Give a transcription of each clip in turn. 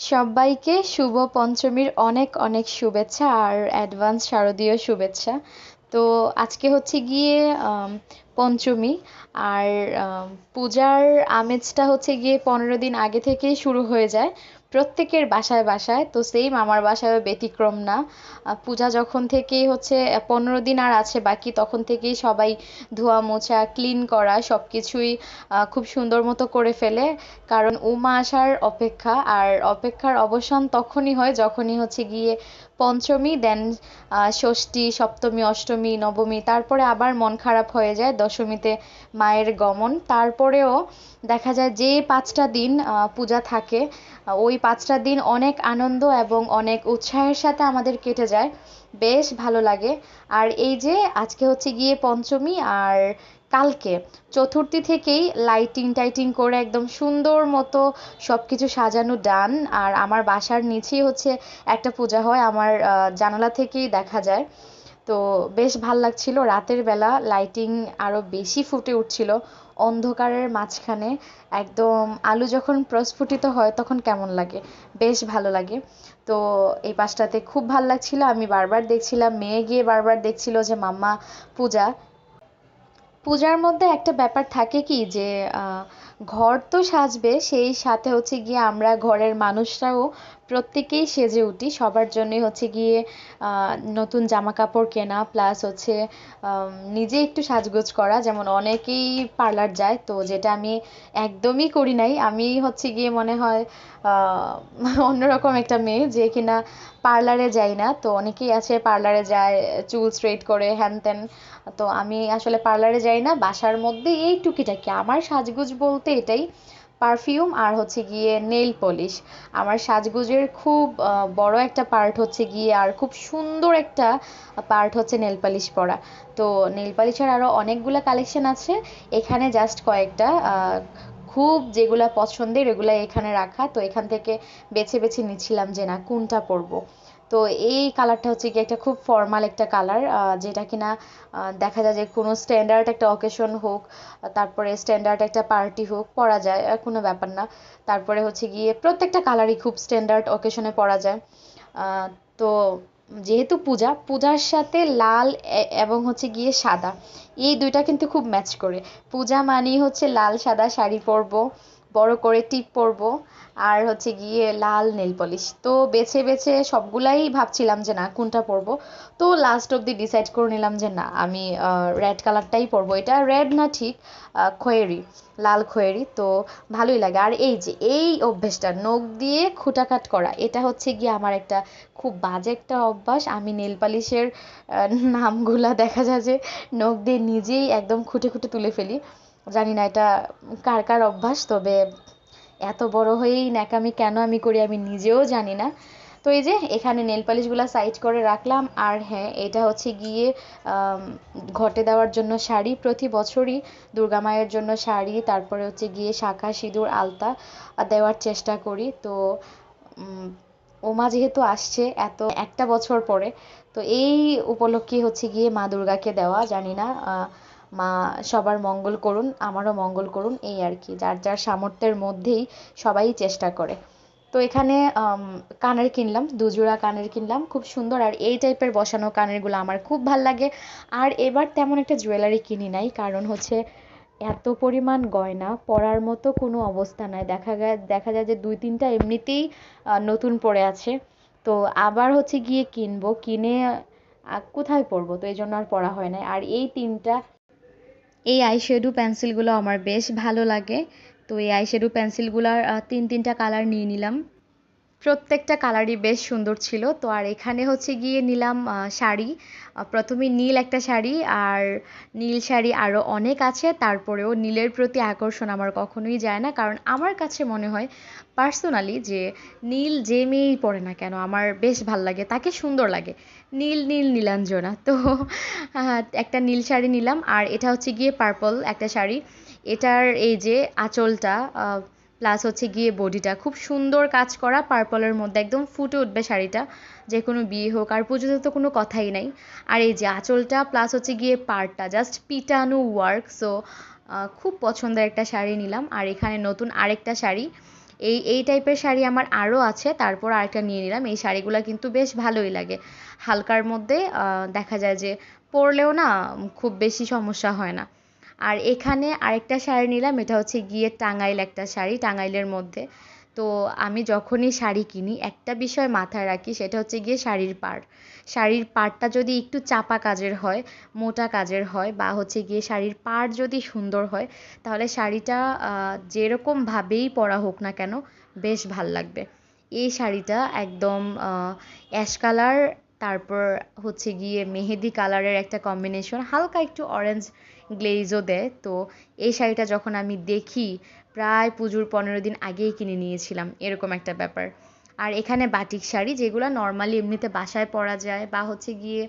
সবাইকে শুভ পঞ্চমীর অনেক অনেক শুভেচ্ছা আর অ্যাডভান্স শারদীয় শুভেচ্ছা। তো আজকে হচ্ছে গিয়ে পঞ্চমী আর পূজার আমেজটা হচ্ছে গিয়ে পনেরো দিন আগে থেকেই শুরু হয়ে যায়। প্রত্যেকের বাসায় বাসায়, তো সেম আমার বাসায়ও ব্যতিক্রম না। পূজা যখন থেকেই হচ্ছে পনেরো দিন আর আছে বাকি, তখন থেকেই সবাই ধোয়া মোছা ক্লিন করা সব কিছুই খুব সুন্দর মতো করে ফেলে। কারণ উমা আসার অপেক্ষা, আর অপেক্ষার অবসান তখনই হয় যখনই হচ্ছে গিয়ে পঞ্চমী দেন ষষ্ঠী, সপ্তমী, অষ্টমী, নবমী, তারপরে আবার মন খারাপ হয়ে যায় দশমীতে মায়ের গমন। তারপরেও দেখা যায় যে পাঁচটা দিন পূজা থাকে, ওই পাঁচটা দিন অনেক আনন্দ এবং অনেক উৎসাহের সাথে আমাদের কেটে যায়। বেশ ভালো লাগে। আর এই যে, আজকে হচ্ছে গিয়ে পঞ্চমী, আর কালকে চতুর্থী থেকেই লাইটিং টাইটিং করে একদম সুন্দর মতো সব কিছু সাজানো ডান আর আমার বাসার নিচেই হচ্ছে একটা পূজা হয়, আমার জানালা থেকেই দেখা যায়। তো বেশ ভালো লাগছিল। রাতের বেলা লাইটিং আরও বেশি ফুটে উঠছিল অন্ধকারের মাঝখানে। একদম আলু যখন প্রস্ফুটিত হয় তখন কেমন লাগে? বেশ ভালো লাগে। তো এই পাশটাতে খুব ভালো লাগছিল। আমি বারবার দেখছিলাম, মেয়ে গিয়ে বারবার দেখছিল যে মাম্মা পূজা। পূজার মধ্যে একটা ব্যাপার থাকে কি যে ঘর তো সাজবে, সেই সাথে হচ্ছে গিয়ে আমরা ঘরের মানুষরাও প্রত্যেকেই সেজে উঠি। সবার জন্যই হচ্ছে গিয়ে নতুন জামা কাপড় কেনা প্লাস হচ্ছে নিজে একটু সাজগোজ করা। যেমন অনেকেই পার্লার যায়, তো যেটা আমি একদমই করি নাই। আমি হচ্ছে গিয়ে মনে হয় অন্যরকম একটা মেয়ে যে কিনা পার্লারে যাই না। তো অনেকেই আছে পার্লারে যায়, চুল স্ট্রেট করে হ্যান ত্যান তো আমি আসলে পার্লারে যাই না। বাসার মধ্যে এই টুকিটাকি। আমার সাজগোজ বলতে এটাই পারফিউম আর হচ্ছে গিয়ে নেল পলিশ। আমার সাজগোজের খুব বড় একটা পার্ট হচ্ছে গিয়ে আর খুব সুন্দর একটা পার্ট হচ্ছে নেল পালিশ পরা। তো নেল পালিশের আরও অনেকগুলো কালেকশন আছে। এখানে জাস্ট কয়েকটা খুব যেগুলো পছন্দের এগুলো এখানে রাখা। তো এখান থেকে বেছে বেছে নিচ্ছিলাম যে না, কোনটা পরবো? তো এই কালারটা হচ্ছে কি একটা খুব ফর্মাল একটা কালার যেটা কিনা দেখা যায় যে কোনো স্ট্যান্ডার্ড একটা অকেশন হোক, তারপরে স্ট্যান্ডার্ড একটা পার্টি হোক, পরা যায় আর কোনো ব্যাপার না। তারপরে হচ্ছে গিয়ে প্রত্যেকটা কালারই খুব স্ট্যান্ডার্ড অকেশনে পরা যায়। তো যেহেতু পূজা, পূজার সাথে লাল এবং হচ্ছে গিয়ে সাদা, এই দুইটা কিন্তু খুব ম্যাচ করে। পূজা মানেই হচ্ছে লাল সাদা শাড়ি পরবো বড় করে টিপ পরবো। আর হচ্ছে গিয়ে লাল নেল পলিশ। তো বেছে বেছে সবগুলাই ভাবছিলাম যে না, কোনটা পরবো? তো লাস্ট অব্দি ডিসাইড করে নিলাম যে না, আমি রেড কালারটাই পরবো। এটা রেড না ঠিক খয়েরি, লাল খয়েরি। তো ভালোই লাগে। আর এই যে, এই অভ্যেসটা নখ দিয়ে খুঁটাকাট করা, এটা হচ্ছে গিয়ে আমার একটা খুব বাজে একটা অভ্যাস। আমি নেল পালিশের নামগুলা দেখা যায় যে নখ দিয়ে নিজেই একদম খুঁটে খুঁটে তুলে ফেলি। জানি না এটা কার কার অভ্যাস, তবে এত বড় হয়েই ন্যাকামি কেন আমি করি আমি নিজেও জানি না। তো এই যে এখানে নেল পালিশগুলো সাইড করে রাখলাম, আর হ্যাঁ এটা হচ্ছে গিয়ে ঘটে দেওয়ার জন্য শাড়ি প্রতি বছরই, দুর্গা মায়ের জন্য শাড়ি, তারপরে হচ্ছে গিয়ে শাঁখা, সিঁদুর, আলতা দেওয়ার চেষ্টা করি। তো ওমা যেহেতু আসছে এত, একটা বছর পরে, তো এই উপলক্ষে হচ্ছে গিয়ে মা দুর্গাকে দেওয়া, জানি না মা সবার মঙ্গল করুন, আমারও মঙ্গল করুন, এই আর কি। যার যার সামর্থ্যের মধ্যেই সবাই চেষ্টা করে। তো এখানে কানের কিনলাম, দুজোড়া কানের কিনলাম, খুব সুন্দর। আর এই টাইপের বসানো কানেরগুলো আমার খুব ভালো লাগে। আর এবার তেমন একটা জুয়েলারি কিনি নাই, কারণ হচ্ছে এত পরিমাণ গয়না, পরার মতো কোনো অবস্থা নাই। দেখা যায় দেখা যায় যে দুই তিনটা এমনিতেই নতুন পড়ে আছে। তো আবার হচ্ছে গিয়ে কিনবো, কিনে কোথায় পরবো? তো এই জন্য আর পরা হয় না আর এই তিনটা এই আইশ্যাডো পেন্সিলগুলো আমার বেশ ভালো লাগে। তো এই আইশ্যাডো পেন্সিলগুলোর তিন তিনটা কালার নিয়ে নিলাম। প্রত্যেকটা কালারই বেশ সুন্দর ছিল। তো আর এখানে হচ্ছে গিয়ে নিলাম শাড়ি। প্রথমে নীল একটা শাড়ি আর নীল শাড়ি আরও অনেক আছে। তারপরেও নীলের প্রতি আকর্ষণ আমার কখনোই যায় না। কারণ আমার কাছে মনে হয় পার্সোনালি যে নীল যে মেয়েই পরে না কেন, আমার বেশ ভালো লাগে, তাকে সুন্দর লাগে। নীল নীল, নীলাঞ্জনা। তো একটা নীল শাড়ি নিলাম আর এটা হচ্ছে গিয়ে পার্পল একটা শাড়ি। এটার এই যে আঁচলটা প্লাস হচ্ছে গিয়ে বডিটা খুব সুন্দর কাজ করা পার্পলের মধ্যে একদম ফুটে উঠবে শাড়িটা। যে কোনো বিয়ে হোক, আর পুজোতে তো কোনো কথাই নাই। আর এই যে আঁচলটা প্লাস হচ্ছে গিয়ে পাড়টা জাস্ট পিটানো ওয়ার্ক সো খুব পছন্দের একটা শাড়ি নিলাম। আর এখানে নতুন আরেকটা শাড়ি। এই এই টাইপের শাড়ি আমার আরও আছে, তারপর আরেকটা নিয়ে নিলাম। এই শাড়িগুলো কিন্তু বেশ ভালোই লাগে। হালকার মধ্যে দেখা যায় যে পরলেও না, খুব বেশি সমস্যা হয় না। আর এখানে আরেকটা শাড়ি নিলাম, এটা হচ্ছে গিয়ে টাঙ্গাইল একটা শাড়ি, টাঙ্গাইলের মধ্যে। তো আমি যখনই শাড়ি কিনি, একটা বিষয় মাথায় রাখি, সেটা হচ্ছে গিয়ে শাড়ির পাড়। শাড়ির পাড়টা যদি একটু চাপা কাজের হয়, মোটা কাজের হয়, বা হচ্ছে গিয়ে শাড়ির পাড় যদি সুন্দর হয়, তাহলে শাড়িটা যেরকমভাবেই পরা হোক না কেন, বেশ ভালো লাগবে। এই শাড়িটা একদম অ্যাশ কালার, তারপর হচ্ছে গিয়ে মেহেদি কালারের একটা কম্বিনেশন, হালকা একটু অরেঞ্জ গ্লেজও দেয়। তো এই শাড়িটা যখন আমি দেখি, প্রায় পুজোর পনেরো দিন আগেই কিনে নিয়েছিলাম, এরকম একটা ব্যাপার। আর এখানে বাটিক শাড়ি, যেগুলো নর্মালি এমনিতে বাসায় পরা যায় বা হচ্ছে গিয়ে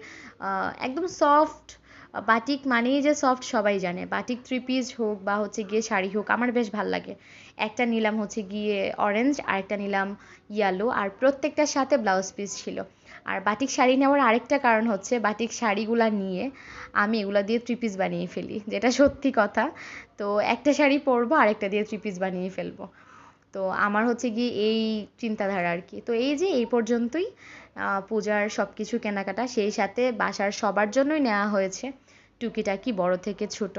একদম সফট বাটিক মানেই যে সফট সবাই জানে। বাটিক থ্রি পিস হোক বা হচ্ছে গিয়ে শাড়ি হোক, আমার বেশ ভালো লাগে। একটা নিলাম হচ্ছে গিয়ে অরেঞ্জ আর একটা নিলাম ইয়েলো আর প্রত্যেকটার সাথে ব্লাউজ পিস ছিল। আর বাটিক শাড়ি নেওয়ার আরেকটা কারণ হচ্ছে বাটিক শাড়িগুলো নিয়ে আমি এগুলো দিয়ে থ্রি পিস বানিয়ে ফেলি, যেটা সত্যি কথা। তো একটা শাড়ি পরবো, আরেকটা দিয়ে থ্রি পিস বানিয়ে ফেলব। তো আমার হচ্ছে গিয়ে এই চিন্তাধারা আর কি। তো এই যে এই পর্যন্তই পূজার সব কিছু কেনাকাটা, সেই সাথে বাসার সবার জন্যই নেওয়া হয়েছে টুকিটাকি বড় থেকে ছোট।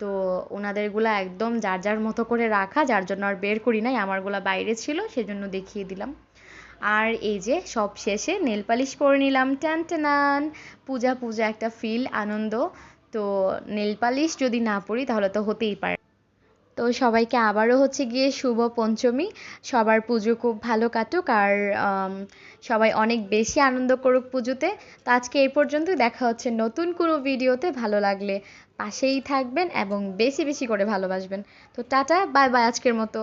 তো ওনাদেরগুলা একদম যার যার মতো করে রাখা, যার জন্য আর বের করি নাই, আমারগুলা বাইরে ছিল, সেজন্য দেখিয়ে দিলাম। আর এই যে সব শেষে নেল পালিশ করে নিলাম। ট্যান ট্যানান পূজা পূজা একটা ফিল আনন্দ। তো নেল পালিশ যদি না পরি তাহলে তো হতেই পারে। তো সবাইকে আবারও হচ্ছে গিয়ে শুভ পঞ্চমী। সবার পুজো খুব ভালো কাটুক আর সবাই অনেক বেশি আনন্দ করুক পুজোতে। তো আজকে এই পর্যন্ত দেখা হচ্ছে নতুন কোনো ভিডিওতে। ভালো লাগলে পাশেই থাকবেন এবং বেশি বেশি করে ভালোবাসবেন। তো টাটা, বাই বাই আজকের মতো।